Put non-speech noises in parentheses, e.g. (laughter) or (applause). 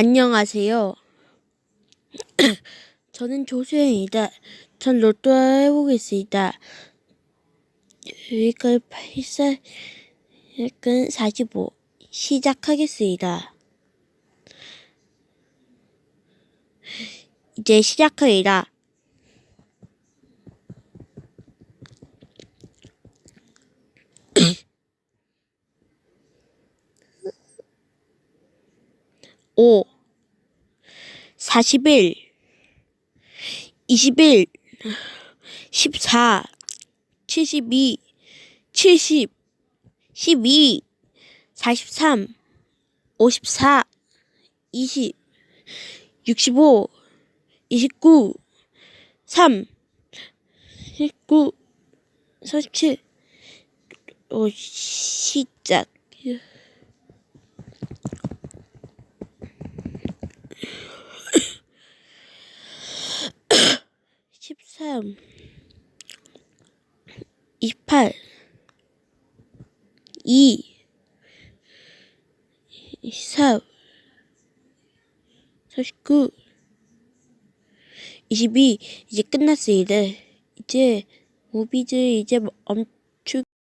안녕하세요. (clears throat) 저는 조수영입니다. 전 로또 해보겠습니다. 여기까지 84, 약간 45. 시작하겠습니다. 이제 시작합니다. (clears throat) 오, 41, 21, 14, 72, 70, 12, 43, 54, 20, 65, 29, 3, 19, 47, 오, 시작. 13, 28, 2, 24, 49, 22 이제 끝났습니다. 이제 모비즈 이제 엄